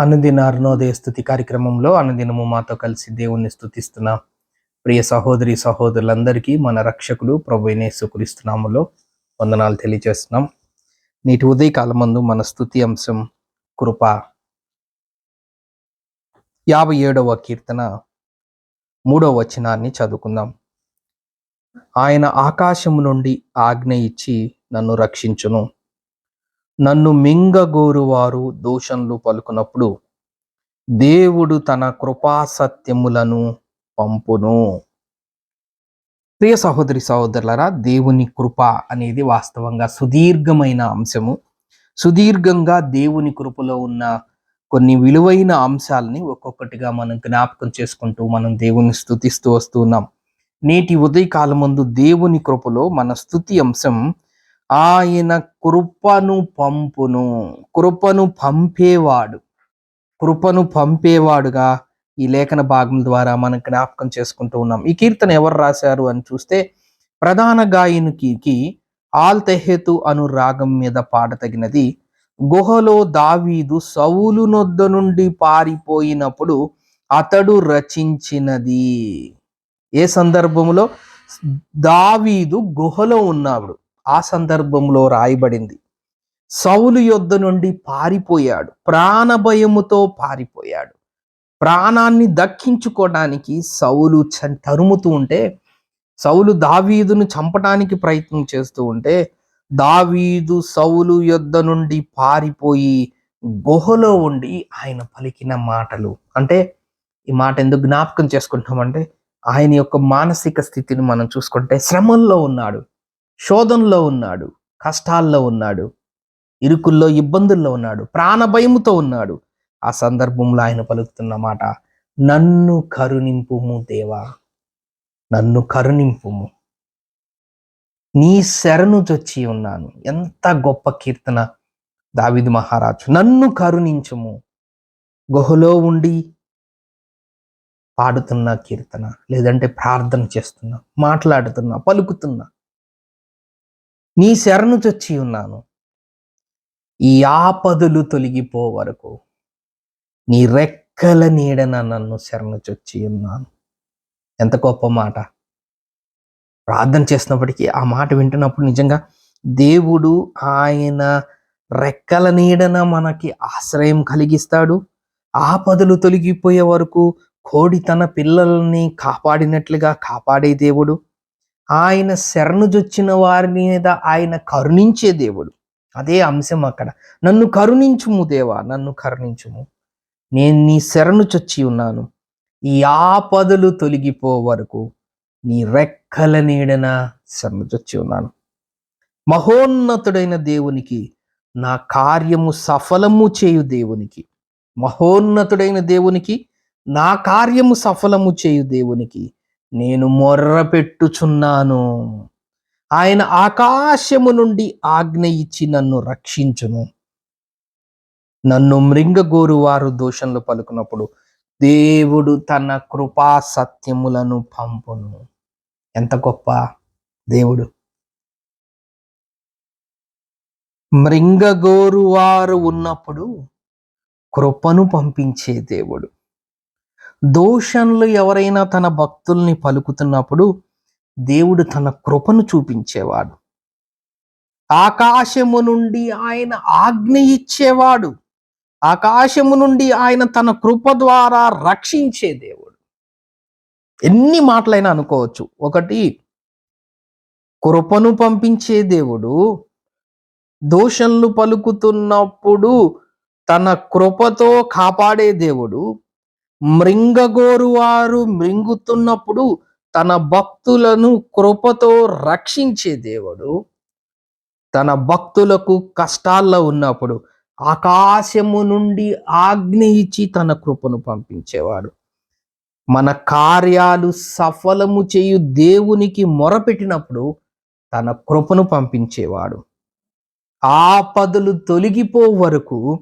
అనుదిన అరుణోదయ స్థుతి కార్యక్రమంలో అనుదినము మాతో కలిసి దేవుణ్ణి స్థుతిస్తున్నాం ప్రియ సహోదరి సహోదరులందరికీ మన రక్షకుడు ప్రభు యేసుక్రీస్తునామములో వందనాలు తెలియజేస్తున్నాం. నేటి ఉదయకాలం ముందు మన స్థుతి అంశం కృప. యాభై ఏడవ కీర్తన మూడవ వచనాన్ని చదువుకుందాం. ఆయన ఆకాశము నుండి ఆజ్ఞ ఇచ్చి నన్ను రక్షించును. నన్ను మింగగోరువారు దూషణలు పలుకున్నప్పుడు దేవుడు తన కృపాసత్యములను పంపును. ప్రియ సహోదరి సహోదరులరా దేవుని కృప అనేది వాస్తవంగా సుదీర్ఘమైన అంశము. సుదీర్ఘంగా దేవుని కృపలో ఉన్న కొన్ని విలువైన అంశాలని ఒక్కొక్కటిగా మనం జ్ఞాపకం చేసుకుంటూ మనం దేవుని స్థుతిస్తూ వస్తున్నాం నేటి ఉదయకాలం ముందు దేవుని కృపలో మన స్థుతి అంశం ఆయన కృపను పంపును కృపను పంపేవాడు. కృపను పంపేవాడుగా ఈ లేఖన భాగం ద్వారా మనం జ్ఞాపకం చేసుకుంటూ ఉన్నాం. ఈ కీర్తన ఎవరు రాశారు అని చూస్తే ప్రధాన గాయనికి ఆల్ తెహేతు అను రాగం మీద పాడతగినది గుహలో దావీదు సౌలు నొద్ద నుండి పారిపోయినప్పుడు అతడు రచించినది. ఏ సందర్భంలో దావీదు గుహలో ఉన్నాడు ఆ సందర్భంలో రాయబడింది. సౌలు యొద్ద నుండి పారిపోయాడు. ప్రాణ భయముతో పారిపోయాడు. ప్రాణాన్ని దక్కించుకోవడానికి సౌలు చ- తరుముతూ ఉంటే సౌలు దావీదును చంపడానికి ప్రయత్నం చేస్తూ ఉంటే దావీదు సౌలు యొద్ద నుండి పారిపోయి గుహలో ఉండి ఆయన పలికిన మాటలు. అంటే ఈ మాట ఎందుకు జ్ఞాపకం చేసుకుంటామంటే ఆయన యొక్క మానసిక స్థితిని మనం చూసుకుంటే శ్రమల్లో ఉన్నాడు. శోధనలో ఉన్నాడు కష్టాల్లో ఉన్నాడు ఇరుకుల్లో ఇబ్బందుల్లో ఉన్నాడు ప్రాణభయముతో ఉన్నాడు. ఆ సందర్భంలో ఆయన పలుకుతున్న మాట నన్ను కరుణింపుము దేవా నన్ను కరుణింపుము. నీ శరణు చొచ్చి ఉన్నాను. ఎంత గొప్ప కీర్తన దావిది మహారాజు. నన్ను కరుణించుము. గుహలో ఉండి పాడుతున్న కీర్తన లేదంటే ప్రార్థన చేస్తున్నా మాట్లాడుతున్నా పలుకుతున్నా నీ శరణు చొచ్చి ఉన్నాను. ఈ ఆపదలు తొలగిపో వరకు నీ రెక్కల నీడన నన్ను శరణు చొచ్చి ఉన్నాను. ఎంత గొప్ప మాట. ప్రార్థన చేసినప్పటికీ ఆ మాట వింటున్నప్పుడు నిజంగా దేవుడు ఆయన రెక్కల నీడన మనకి ఆశ్రయం కలిగిస్తాడు. ఆపదలు తొలగిపోయే వరకు కోడి తన పిల్లల్ని కాపాడినట్లుగా కాపాడే దేవుడు. ఆయన శరణుజొచ్చిన వారి మీద ఆయన కరుణించే దేవుడు. అదే అంశం అక్కడ. నన్ను కరుణించుము దేవా నన్ను కరుణించుము. నేను నీ శరణు చొచ్చి ఉన్నాను. ఈ ఆపదలు తొలగిపో వరకు నీ రెక్కల నీడన శరణు చొచ్చి ఉన్నాను. మహోన్నతుడైన దేవునికి నా కార్యము సఫలము చేయు దేవునికి. మహోన్నతుడైన దేవునికి నా కార్యము సఫలము చేయు దేవునికి నేను మొర్ర పెట్టుచున్నాను. ఆయన ఆకాశము నుండి ఆజ్ఞ ఇచ్చి నన్ను రక్షించును. నన్ను మృంగగోరు వారు దోషంలో పలుకున్నప్పుడు దేవుడు తన కృపా సత్యములను పంపును. ఎంత గొప్ప దేవుడు. మృంగగోరు వారు ఉన్నప్పుడు కృపను పంపించే దేవుడు. దోషంలో ఎవరైనా తన భక్తుల్ని పలుకుతున్నప్పుడు దేవుడు తన కృపను చూపించేవాడు. ఆకాశము నుండి ఆయన ఆజ్ఞ ఇచ్చేవాడు. ఆకాశము నుండి ఆయన తన కృప ద్వారా రక్షించే దేవుడు. ఎన్ని మాటలైనా అనుకోవచ్చు. ఒకటి కృపను పంపించే దేవుడు దోషంలు పలుకుతున్నప్పుడు తన కృపతో కాపాడే దేవుడు మృంగగోరువారు మృంగుతున్నప్పుడు తన భక్తులను కృపతో రక్షించే దేవుడు. తన భక్తులకు కష్టాల్లో ఉన్నప్పుడు ఆకాశము నుండి ఆజ్ఞ ఇచ్చి తన కృపను పంపించేవాడు. మన కార్యాలు సఫలము చేయు దేవునికి మొరపెట్టినప్పుడు తన కృపను పంపించేవాడు. ఆపదలు తొలగిపో వరకు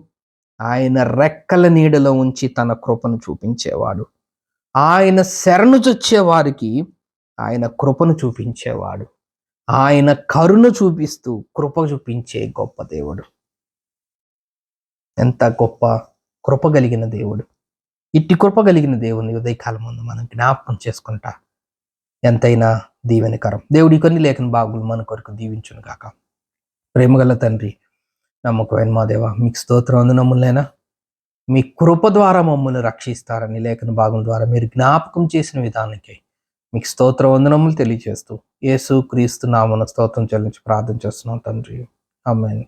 ఆయన రెక్కల నీడలో ఉంచి తన కృపను చూపించేవాడు. ఆయన శరణు చొచ్చే వారికి ఆయన కృపను చూపించేవాడు. ఆయన కరుణ చూపిస్తూ కృప చూపించే గొప్ప దేవుడు. ఎంత గొప్ప కృప కలిగిన దేవుడు. ఇట్టి కృప కలిగిన దేవుని ఉదయకాలం ముందు మనం జ్ఞాపకం చేసుకుంటా. ఎంతైనా దీవెనకరం. దేవుడి కొన్ని లేఖన బాగులు మన కొరకు దీవించును కాక ప్రేమగల తండ్రి నమ్మకమైన మా దేవ మీకు స్తోత్రం అందునమ్ములైనా మీ కృప ద్వారా మమ్మల్ని రక్షిస్తారని లేఖన భాగం ద్వారా మీరు జ్ఞాపకం చేసిన విధానానికి మీకు స్తోత్ర వందనములు తెలియజేస్తూ యేసు క్రీస్తు నామన స్తోత్రం చెల్లించి ప్రార్థన చేస్తున్నాం తండ్రి. అమ్మాయిని